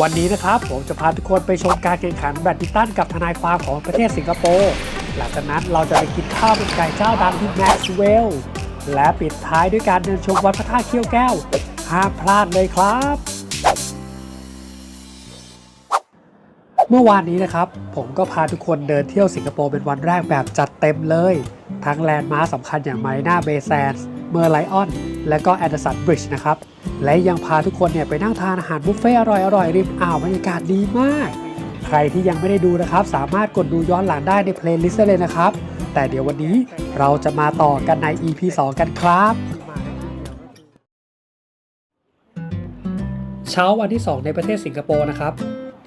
วันนี้นะครับผมจะพาทุกคนไปชมการแข่งขันแบดมินตันกับทนายความของประเทศสิงคโปร์หลังจากนั้นเราจะไปกินข้าวเป็นไก่เจ้าดังที่แม็กซ์เวลล์และปิดท้ายด้วยการเดินชมวัดพระธาตุเขี้ยวแก้วห้ามพลาดเลยครับ เมื่อวานนี้นะครับ ผมก็พาทุกคนเดินเที่ยวสิงคโปร์เป็นวันแรกแบบจัดเต็มเลย ทั้งแลนด์มาร์คสำคัญอย่างไมน่าเบย์แซนส์เมอร์ไลออน และก็แอนเดอร์สันบริดจ์นะครับ และยังพาทุกคนเนี่ยไปนั่งทานอาหารบุฟเฟ่อร่อยๆริมอ่าวบรรยากาศดีมาก ใครที่ยังไม่ได้ดูนะครับ สามารถกดดูย้อนหลังได้ในเพลย์ลิสต์ได้เลยนะครับ แต่เดี๋ยววันนี้เราจะมาต่อกันใน EP 2 กันครับ เช้าวันที่ 2 ในประเทศสิงคโปร์นะครับ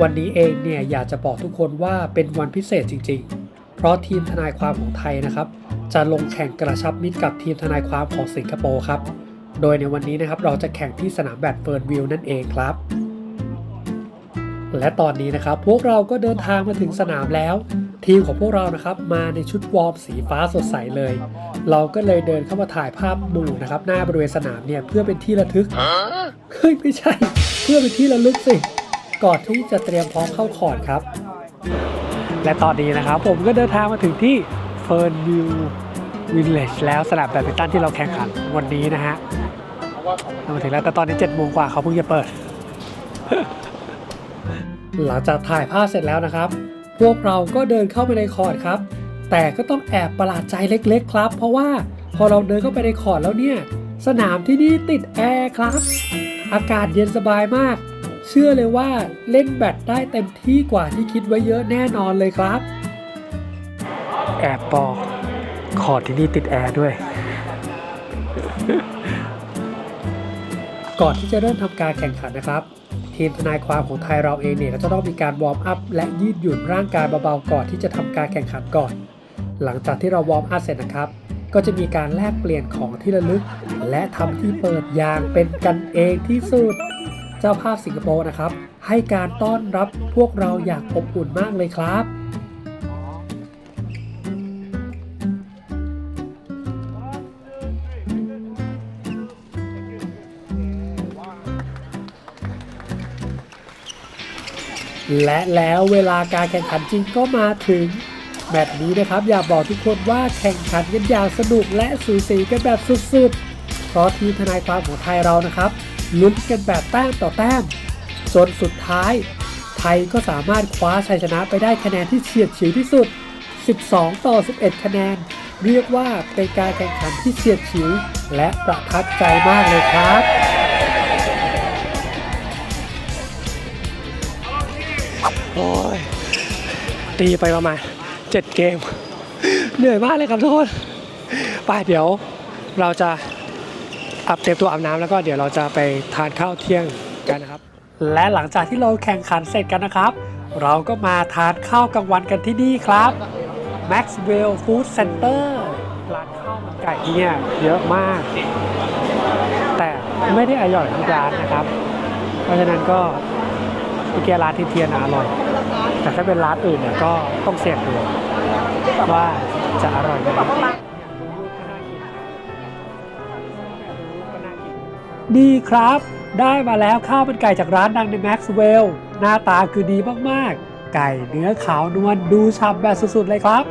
วันนี้เองเนี่ยอยากจะบอกทุกคนว่าเป็นวันพิเศษจริง ๆ เพราะทีมทนายความของไทยนะครับ จะลงแข่งกระชับมิตรกับทีมทนายความของสิงคโปร์ครับ โดยในวันนี้นะครับเราจะแข่งที่สนามแบดเฟิร์นวิลนั่นเองครับ และตอนนี้นะครับพวกเราก็เดินทางมาถึงสนามแล้ว ทีมของพวกเรานะครับมาในชุดวอร์มสีฟ้าสดใสเลย เราก็เลยเดินเข้ามาถ่ายภาพหมู่นะครับหน้าบริเวณสนามเนี่ยเพื่อเป็นที่ระทึกเฮ้ยไม่ใช่ เพื่อเป็นที่ระลึกสิก่อนที่จะเตรียมพร้อมเข้าคอร์ดครับ และตอนนี้นะครับผมก็เดินทางมาถึงที่เฟิร์นวิววิลเลจแล้วสนามแบดมินตันที่เราแข่งขันวันนี้นะฮะเรา มาถึงแล้วแต่ตอนนี้7จ็ดโมงกว่าเขาเพิ่งจะเปิด หลังจากถ่ายภาพเสร็จแล้วนะครับ พวกเราก็เดินเข้าไปในคอร์ดครับ แต่ก็ต้องแอบประหลาดใจเล็กๆ ครับ เพราะว่าพอเราเดินเข้าไปในคอร์ดแล้วเนี่ย สนามที่นี่ติดแอร์ครับ อากาศเย็นสบายมาก เชื่อเลยว่าเล่นแบดได้เต็มที่กว่าที่คิดไว้เยอะแน่นอนเลยครับ แอบบอกคอร์ดที่นี่ติดแอร์ด้วย ก่อนที่จะเริ่มทำการแข่งขันนะครับ ทีมทนายความของไทยเราเองเนี่ยก็จะต้องมีการวอร์มอัพและยืดหยุ่นร่างกายเบาๆก่อนที่จะทำการแข่งขันก่อน หลังจากที่เราวอร์มอัพเสร็จนะครับ ก็จะมีการแลกเปลี่ยนของที่ระลึก และทำที่เปิดอย่างเป็นกันเองที่สุด เจ้าภาพสิงคโปร์นะครับ ให้การต้อนรับพวกเราอย่างอบอุ่นมากเลยครับ และแล้วเวลาการแข่งขันจริงก็มาถึง แมตช์นี้นะครับอยากบอกทุกคนว่าแข่งขันกันอย่างสนุกและสูสีกันแบบสุดๆ เพราะทีมทนายความของไทยเรานะครับลุ้นกันแบบแต้มต่อแต้ม จนสุดท้าย ไทยก็สามารถคว้าชัยชนะไปได้คะแนนที่เฉียดฉิวที่สุด 12 ต่อ 11 คะแนน เรียกว่าเป็นการแข่งขันที่เฉียดฉิว และประทับใจมากเลยครับ โอ้ยตีไปประมาณ 7 เกม เหนื่อยมากเลยครับทุกคนไปเดี๋ยวเราจะอับเตรียมตัวอาบน้ำแล้วก็เดี๋ยวเราจะไปทานข้าวเที่ยงกันนะครับ และหลังจากที่เราแข่งขันเสร็จกันนะครับ เราก็มาทานข้าวกลางวันกันที่นี่ครับ Maxwell Food Center ร้านข้าวมันไก่ที่เนี่ยเยอะมาก แต่ไม่ได้อร่อยทุกร้านนะครับ เพราะฉะนั้นก็เมื่อกี้ร้านที่เทียนอร่อย แต่ถ้าเป็นร้านอื่นเนี่ยก็ต้องเสี่ยงดูว่าจะอร่อยไหมดีครับ ได้มาแล้วข้าวเป็นไก่จากร้านดังในแม็กซ์เวลล์หน้าตาคือดีมากๆ ไก่เนื้อขาวนวลดูฉ่ำแบบสุดๆเลยครับ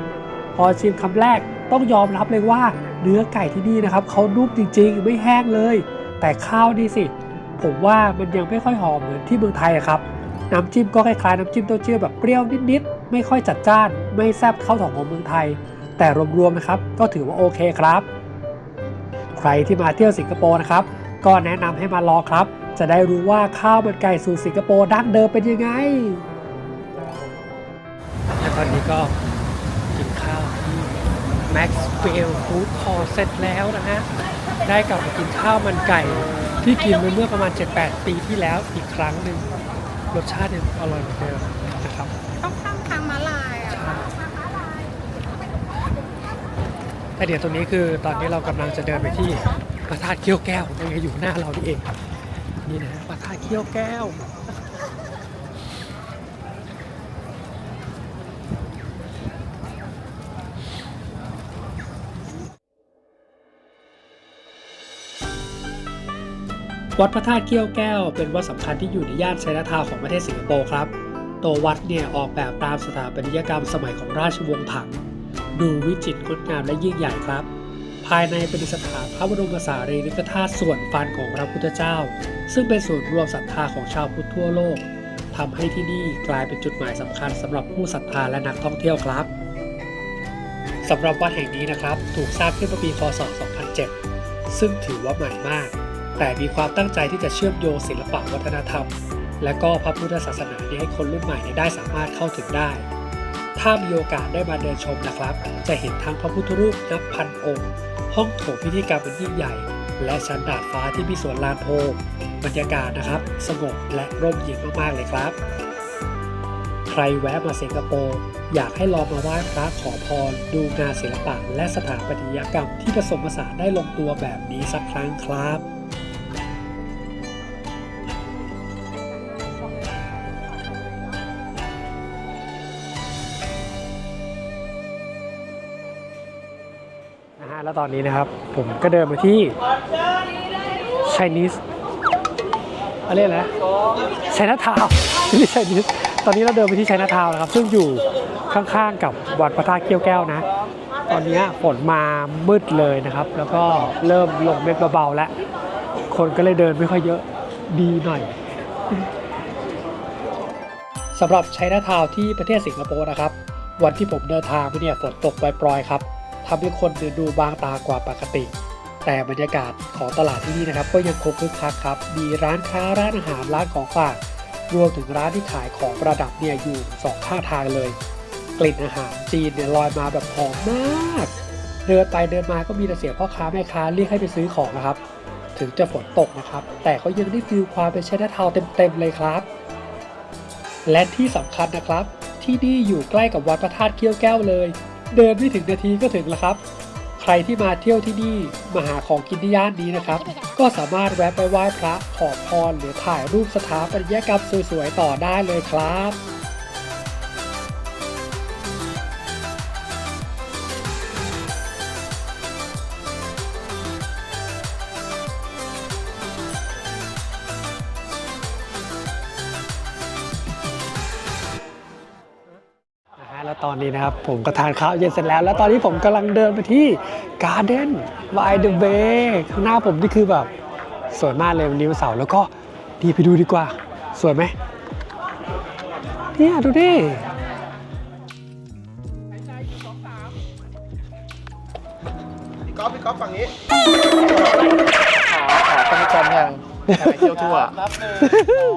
พอชิมคำแรกต้องยอมรับเลยว่าเนื้อไก่ที่นี่นะครับเขานุ่มจริงๆ ไม่แห้งเลย แต่ข้าวนี่สิ ผมว่ามันยังไม่ค่อยหอมเหมือนที่เมืองไทยครับ น้ำจิ้มก็คล้ายๆน้ำจิ้มเต้าเจี้ยวแบบเปรี้ยวนิดๆ ไม่ค่อยจัดจ้าน ไม่แซ่บเท่าของเมืองไทย แต่รวมๆนะครับก็ถือว่าโอเคครับ ใครที่มาเที่ยวสิงคโปร์นะครับ ก็แนะนำให้มาลองครับ จะได้รู้ว่าข้าวมันไก่สูตรสิงคโปร์ดั้งเดิมเป็นยังไงและตอนนี้ก็กินข้าวที่ Maxwell Food Hall เสร็จแล้วนะฮะ ได้กลับมากินข้าวมันไก่ที่กินไปเมื่อประมาณ 7-8 ปีที่แล้วอีกครั้งหนึ่ง รสชาติยังอร่อยเหมือนเดิมนะครับต้องข้ามทางม้าลายอะแต่เดี๋ยวตรงนี้คือตอนนี้เรากำลังจะเดินไปที่พระธาตุเขี้ยวแก้วตรงนี้อยู่หน้าเรานี่เองนี่นะฮะพระธาตุเขี้ยวแก้ว วัดพระธาตุเกี้ยวแก้วเป็นวัดสำคัญที่อยู่ในย่านไชน่าทาวของประเทศสิงคโปร์ครับ ตัววัดเนี่ยออกแบบตามสถาปัตยกรรมสมัยของราชวงศ์ถัง ดูวิจิตรงดงามและยิ่งใหญ่ครับ ภายในเประดิษฐานพระบรมสารีริกธาตุส่วนฟันของพระพุทธเจ้า ซึ่งเป็นศูนย์รวมศรัทธาของชาวพุทธทั่วโลกทำให้ที่นี่กลายเป็นจุดหมายสำคัญสำหรับผู้ศรัทธาและนักท่องเที่ยวครับสำหรับวัดแห่งนี้นะครับ ถูกสร้างขึ้นเมื่อปีพศ2007 ซึ่งถือว่าใหม่มาก แต่มีความตั้งใจที่จะเชื่อมโยงศิลปะวัฒนธรรม และก็พระพุทธศาสนานี้ให้คนรุ่นใหม่ได้สามารถเข้าถึงได้ ถ้ามีโอกาสได้มาเดินชมนะครับ จะเห็นทั้งพระพุทธรูปนับพันองค์ ห้องโถงพิธีกรรมเป็นยิ่งใหญ่ และชั้นดาดฟ้าที่มีสวนลานโพบรรยากาศนะครับ สงบและร่มเย็นมากๆเลยครับ ใครแวะมาสิงคโปร์อยากให้ลองมาไหว้พระขอพร ดูงานศิลปะและสถาปัตยกรรมที่ผสมผสานได้ลงตัวแบบนี้สักครั้งครับ แล้วตอนนี้นะครับ ผมก็เดินมาที่ Chinese อะไรยกอะไรนะไชน่าทาวที่ไชนีสตอนนี้เราเดินไปที่ไชน่าทาวนะครับ ซึ่งอยู่ข้างๆกับวัดพระธาตุเกี้ยวแก้วนะ ตอนนี้ฝนมามืดเลยนะครับ แล้วก็เริ่มลงเม็ดเบาๆแล้ว คนก็เลยเดินไม่ค่อยเยอะดีหน่อยสำหรับไชน่าทาวน์ที่ประเทศสิงคโปร์นะครับ วันที่ผมเดินทางไปเนี่ยฝนตกปล่อยๆครับ ทำให้คนเดินดูบางตากว่าปกติ แต่บรรยากาศของตลาดที่นี่นะครับ ก็ยังคงคึกคักครับ มีร้านค้าร้านอาหารร้านของฝากรวมถึงร้านที่ขายของประดับเนี่ยอยู่สองข้างทางเลย กลิ่นอาหารจีนเนี่ยลอยมาแบบหอมมาก เดินไปเดินมาก็มีแต่เสียงพ่อค้าแม่ค้าเรียกให้ไปซื้อของนะครับ ถึงจะฝนตกนะครับ แต่ก็ยังได้ฟิลความเป็นชนทาวเต็มๆเลยครับ และที่สำคัญนะครับ ที่นี่อยู่ใกล้กับวัดพระธาตุเกี้ยวแก้วเลย เดินไม่ถึงนาทีก็ถึงแล้วครับ ใครที่มาเที่ยวที่นี่มาหาของกินที่ย่านนี้นะครับ ก็สามารถแวะไปไหว้พระขอพรหรือถ่ายรูปสถาปัตยกรรมสวยๆต่อได้เลยครับ อนนี้นะครับ ผมก็ทานข้าวเย็นเสร็จแล้ว แล้วตอนนี้ผมกำลังเดินไปที่ Garden by the Bay ข้างหน้าผมนี่คือแบบสวยมากเลยวันนี้วันเสาร์แล้วก็ดีไปดูดีกว่า สวยไหมเนี่ยดูดิพี่ก๊อฟพี่ก๊อฟฝั่งนี้ขอต้องจำยังไปเที่ยวทั่วนับหนึ่ง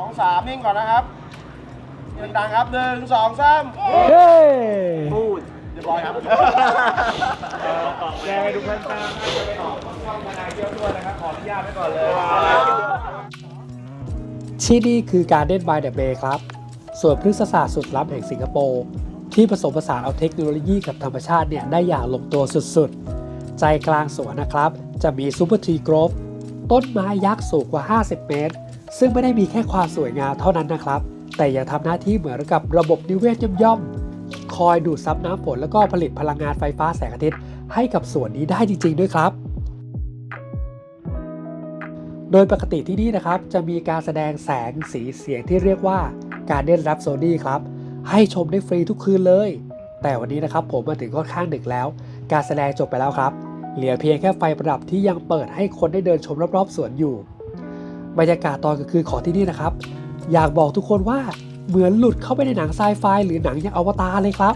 สองสามนิ่งก่อนนะครับ ดังๆครับหนึ่งสองสามเฮ้พูดเรียบร้อยครับแกไปดูเพื่อนตามไปออกช่องมานายเที่ยวทั่วนะครับ ขออนุญาตไว้ก่อนเลย ที่นี่คือ Garden by the Bay ครับสวนพฤกษศาสตร์สุดล้ำแห่งสิงคโปร์ที่ผสมผสานเอาเทคโนโลยีกับธรรมชาติเนี่ยได้อย่างลงตัวสุดๆ ใจกลางสวนนะครับ จะมีซูเปอร์ทรีกรฟต้นไม้ยักษ์สูงกว่า 50 เมตร ซึ่งไม่ได้มีแค่ความสวยงามเท่านั้นนะครับ แต่ยังทำหน้าที่เหมือนกับระบบนิเวศย่อมๆ คอยดูดซับน้ำฝนแล้วก็ผลิตพลังงานไฟฟ้าแสงอาทิตย์ให้กับสวนนี้ได้จริง ๆ ด้วยครับ โดยปกติที่นี่นะครับ จะมีการแสดงแสงสีเสียงที่เรียกว่าการเด่นรับโซดี้ครับ ให้ชมได้ฟรีทุกคืนเลย แต่วันนี้นะครับผมมาถึงค่อนข้างดึกแล้ว การแสดงจบไปแล้วครับ เหลือเพียงแค่ไฟประดับที่ยังเปิดให้คนได้เดินชมรอบๆสวนอยู่ บรรยากาศตอนกลางคืนของที่นี่นะครับ อยากบอกทุกคนว่าเหมือนหลุดเข้าไปในหนังไซไฟหรือหนังอย่างอวตารเลยครับ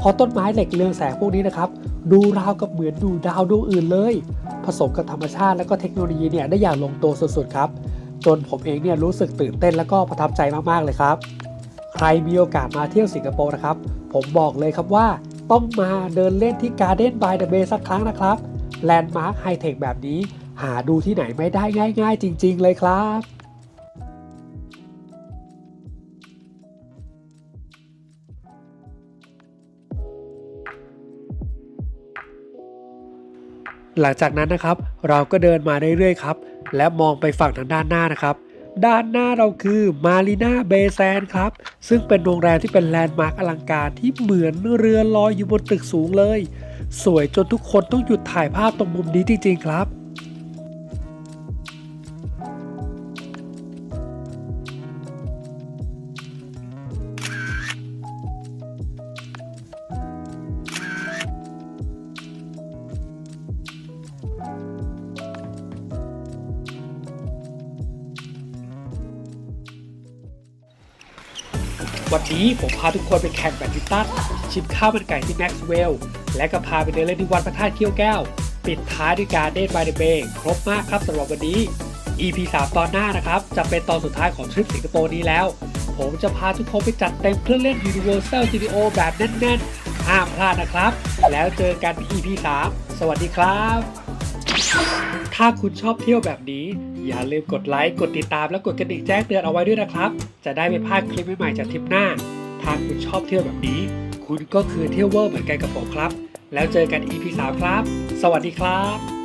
พราะต้นไม้เหล็กเรืองแสงพวกนี้นะครับ ดูราวกับเหมือนดูดาวดวงอื่นเลย ผสมกับธรรมชาติและก็เทคโนโลยีเนี่ยได้อย่างลงตัวสุดๆครับ จนผมเองเนี่ยรู้สึกตื่นเต้นและก็ประทับใจมากๆเลยครับ ใครมีโอกาสมาเที่ยวสิงคโปร์นะครับ ผมบอกเลยครับว่าต้องมาเดินเล่นที่ Garden by the Bay สักครั้งนะครับแลนด์มาร์คไฮเทคแบบนี้ หาดูที่ไหนไม่ได้ง่าย ๆ จริง ๆ เลยครับ หลังจากนั้นนะครับ เราก็เดินมาเรื่อยๆครับ และมองไปฝั่งทางด้านหน้านะครับ ด้านหน้าเราคือมารีนาเบแซนครับ ซึ่งเป็นโรงแรมที่เป็นแลนด์มาร์คอลังการที่เหมือนเรือลอยอยู่บนตึกสูงเลย สวยจนทุกคนต้องหยุดถ่ายภาพตรงมุมนี้จริงๆครับ วันนี้ผมพาทุกคนไปแข่งแบดมินตันชิมข้าวมันไก่ที่แม็กซ์เวลล์และก็พาไปเดินเล่นที่วัดพระธาตุเขี้ยวแก้ว ปิดท้ายด้วยการเดทบายเดเบย์ครบมากครับสำหรับวันนี้ EP 3 ตอนหน้านะครับ จะเป็นตอนสุดท้ายของทริปสิงคโปร์นี้แล้ว ผมจะพาทุกคนไปจัดเต็มเครื่องเล่น Universal Studio แบบแน่นๆห้ามพลาดนะครับ แล้วเจอกันที่ EP 3 สวัสดีครับ ถ้าคุณชอบเที่ยวแบบนี้ อย่าลืมกดไลค์ กดติดตามและกดกระดิ่งแจ้งเตือนเอาไว้ด้วยนะครับ จะได้ไม่พลาดคลิปใหม่ๆจากทริปหน้า ถ้าคุณชอบเที่ยวแบบนี้ คุณก็คือเที่ยวเวอร์เหมือนกันกับผมครับ แล้วเจอกัน EP 3 ครับ สวัสดีครับ